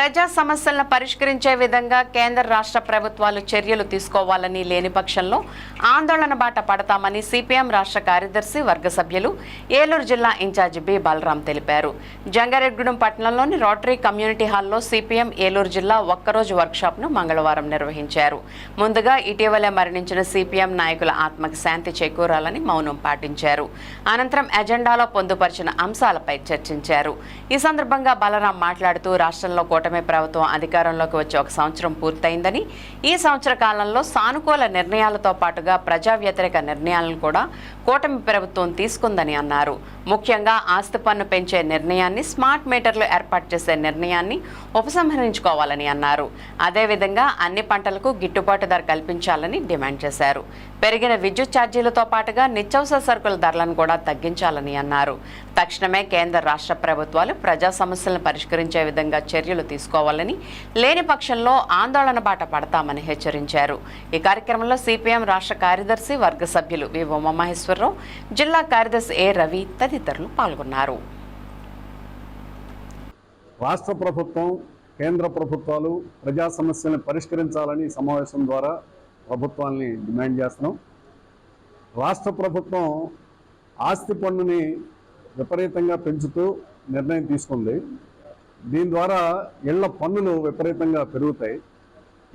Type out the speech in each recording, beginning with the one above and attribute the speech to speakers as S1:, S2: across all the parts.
S1: ప్రజా సమస్యలను పరిష్కరించే విధంగా కేంద్ర రాష్ట్ర ప్రభుత్వాలు చర్యలు తీసుకోవాలని లేని పక్షంలో ఆందోళన బాట పడతామని సిపిఎం రాష్ట్ర కార్యదర్శి వర్గ సభ్యులు ఏలూరు జిల్లా ఇన్ఛార్జి బి బలరాం తెలిపారు. జంగారెడ్గూడెం పట్టణంలోని రోటరీ కమ్యూనిటీ హాల్లో సిపిఎం ఏలూరు జిల్లా ఒక్కరోజు వర్క్షాప్ను మంగళవారం నిర్వహించారు. ముందుగా ఇటీవలే మరణించిన సిపిఎం నాయకుల ఆత్మకు శాంతి చేకూరాలని మౌనం పాటించారు. అనంతరం ఎజెండాలో పొందుపరిచిన అంశాలపై చర్చించారు. ఈ సందర్భంగా బలరాం మాట్లాడుతూ రాష్ట్రంలో కూటమి ప్రభుత్వం అధికారంలోకి వచ్చి ఒక సంవత్సరం పూర్తయిందని ఈ సంవత్సర కాలంలో సానుకూల నిర్ణయాలతో పాటుగా ప్రజా వ్యతిరేక నిర్ణయాలను కూడా కూటమి ప్రభుత్వం తీసుకుందని అన్నారు. ముఖ్యంగా ఆస్తి పన్ను పెంచే నిర్ణయాన్ని స్మార్ట్ మీటర్లు ఏర్పాటు చేసే నిర్ణయాన్ని ఉపసంహరించుకోవాలని అన్నారు. అదేవిధంగా అన్ని పంటలకు గిట్టుబాటు ధర కల్పించాలని డిమాండ్ చేశారు. పెరిగిన విద్యుత్ ఛార్జీలతో పాటుగా నిత్యావసర సరుకుల ధరలను కూడా తగ్గించాలని అన్నారు. తక్షణమే కేంద్ర రాష్ట్ర ప్రభుత్వాలు ప్రజా సమస్యలను పరిష్కరించే విధంగా చర్యలు తీసుకోవాలని లేని పక్షంలో ఆందోళన బాట పడతామని హెచ్చరించారు. ఈ కార్యక్రమంలో సిపిఎం రాష్ట్ర కార్యదర్శి వర్గ సభ్యులు వి ఉమామహేశ్వరరావు జిల్లా కార్యదర్శి ఏ రవి తదితరులు పాల్గొన్నారు.
S2: రాష్ట్ర ప్రభుత్వం కేంద్ర ప్రభుత్వాలు ప్రజా సమస్యలను పరిష్కరించాలని సమావేశం ద్వారా ప్రభుత్వాన్ని డిమాండ్ చేస్తున్నాం. రాష్ట్ర ప్రభుత్వం ఆస్తి పన్నుని విపరీతంగా పెంచుతూ నిర్ణయం తీసుకుంది. దీని ద్వారా ఇళ్ళ పన్నులు విపరీతంగా పెరుగుతాయి.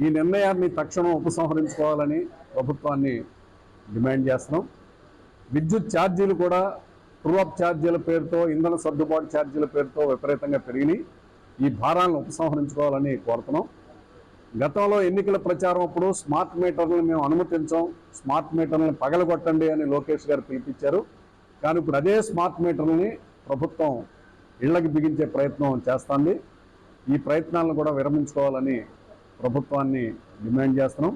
S2: ఈ నిర్ణయాన్ని తక్షణం ఉపసంహరించుకోవాలని ప్రభుత్వాన్ని డిమాండ్ చేస్తున్నాం. విద్యుత్ ఛార్జీలు కూడా ట్రూఅప్ ఛార్జీల పేరుతో ఇంధన సర్దుబాటు ఛార్జీల పేరుతో విపరీతంగా పెరిగినాయి. ఈ భారాలను ఉపసంహరించుకోవాలని కోరుతున్నాం. గతంలో ఎన్నికల ప్రచారం అప్పుడు స్మార్ట్ మీటర్లను మేము అనుమతించాం స్మార్ట్ మీటర్లను పగలగొట్టండి అని లోకేష్ గారు పిలిపించారు. కానీ ఇప్పుడు అదే స్మార్ట్ మీటర్లని ప్రభుత్వం ఇళ్ళకు బిగించే ప్రయత్నం చేస్తుంది. ఈ ప్రయత్నాలను కూడా విరమించుకోవాలని ప్రభుత్వాన్ని డిమాండ్ చేస్తున్నాం.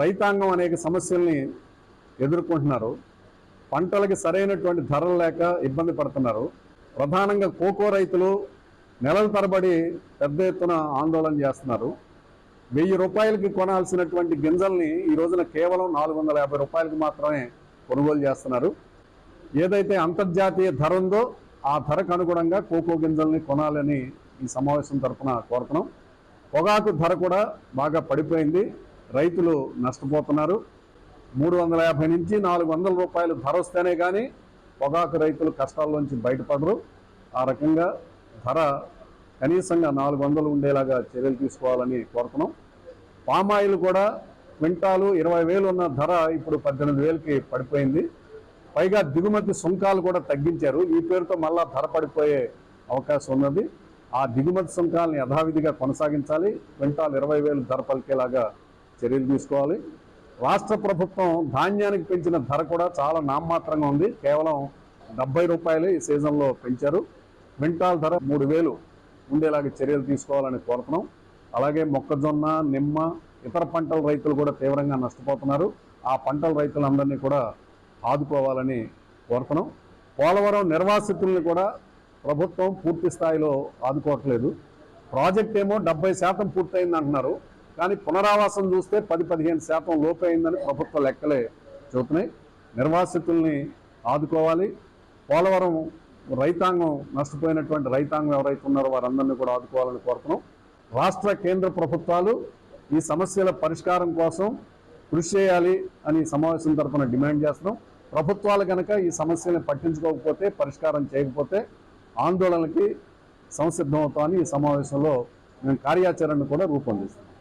S2: రైతాంగం అనేక సమస్యల్ని ఎదుర్కొంటున్నారు. పంటలకి సరైనటువంటి ధరలు లేక ఇబ్బంది పడుతున్నారు. ప్రధానంగా కోకో రైతులు నెలల తరబడి పెద్ద ఎత్తున ఆందోళన చేస్తున్నారు. వెయ్యి రూపాయలకి కొనాల్సినటువంటి గింజల్ని ఈ రోజున కేవలం నాలుగు వందల యాభై రూపాయలకి మాత్రమే కొనుగోలు చేస్తున్నారు. ఏదైతే అంతర్జాతీయ ధర ఉందో ఆ ధరకు అనుగుణంగా కోకో గింజల్ని కొనాలని ఈ సమావేశం తరఫున కోరుతున్నాం. పొగాకు ధర కూడా బాగా పడిపోయింది. రైతులు నష్టపోతున్నారు. మూడు వందల యాభై నుంచి నాలుగు వందల రూపాయలు ధర వస్తేనే కానీ పొగాకు రైతులు కష్టాల్లోంచి బయటపడరు. ఆ రకంగా ధర కనీసంగా నాలుగు వందలు ఉండేలాగా చర్యలు తీసుకోవాలని కోరుతున్నాం. పామాయిల్ కూడా క్వింటాలు ఇరవై వేలు ఉన్న ధర ఇప్పుడు పద్దెనిమిది వేలకి పడిపోయింది. పైగా దిగుమతి సుంకాలు కూడా తగ్గించారు. ఈ పేరుతో మళ్ళా ధర పడిపోయే అవకాశం ఉన్నది. ఆ దిగుమతి సుంకాలను యథావిధిగా కొనసాగించాలి. క్వింటాల్ ఇరవై వేలు ధర పలికేలాగా చర్యలు తీసుకోవాలి. రాష్ట్ర ప్రభుత్వం ధాన్యానికి పెంచిన ధర కూడా చాలా నామమాత్రంగా ఉంది. కేవలం డెబ్బై రూపాయలు ఈ సీజన్లో పెంచారు. క్వింటాల్ ధర మూడు వేలు ఉండేలాగా చర్యలు తీసుకోవాలని కోరుతున్నాం. అలాగే మొక్కజొన్న నిమ్మ ఇతర పంటల రైతులు కూడా తీవ్రంగా నష్టపోతున్నారు. ఆ పంటల రైతులందరినీ కూడా ఆదుకోవాలని కోరుతున్నాం. పోలవరం నిర్వాసితుల్ని కూడా ప్రభుత్వం పూర్తి స్థాయిలో ఆదుకోవట్లేదు. ప్రాజెక్ట్ ఏమో డెబ్బై శాతం పూర్తయింది అంటున్నారు. కానీ పునరావాసం చూస్తే పది పదిహేను శాతం లోపైందని ప్రభుత్వ లెక్కలే చెబుతున్నాయి. నిర్వాసితుల్ని ఆదుకోవాలి. పోలవరం రైతాంగం నష్టపోయినటువంటి రైతాంగం ఎవరైతే ఉన్నారో వారందరినీ కూడా ఆదుకోవాలని కోరుతున్నాం. రాష్ట్ర కేంద్ర ప్రభుత్వాలు ఈ సమస్యల పరిష్కారం కోసం కృషి చేయాలి అని సమావేశం తరఫున డిమాండ్ చేస్తున్నాం. ప్రభుత్వాలు కనుక ఈ సమస్యలను పట్టించుకోకపోతే పరిష్కారం చేయకపోతే ఆందోళనకి సంసిద్ధమవుతామని ఈ సమావేశంలో మేము కార్యాచరణను కూడా రూపొందిస్తాం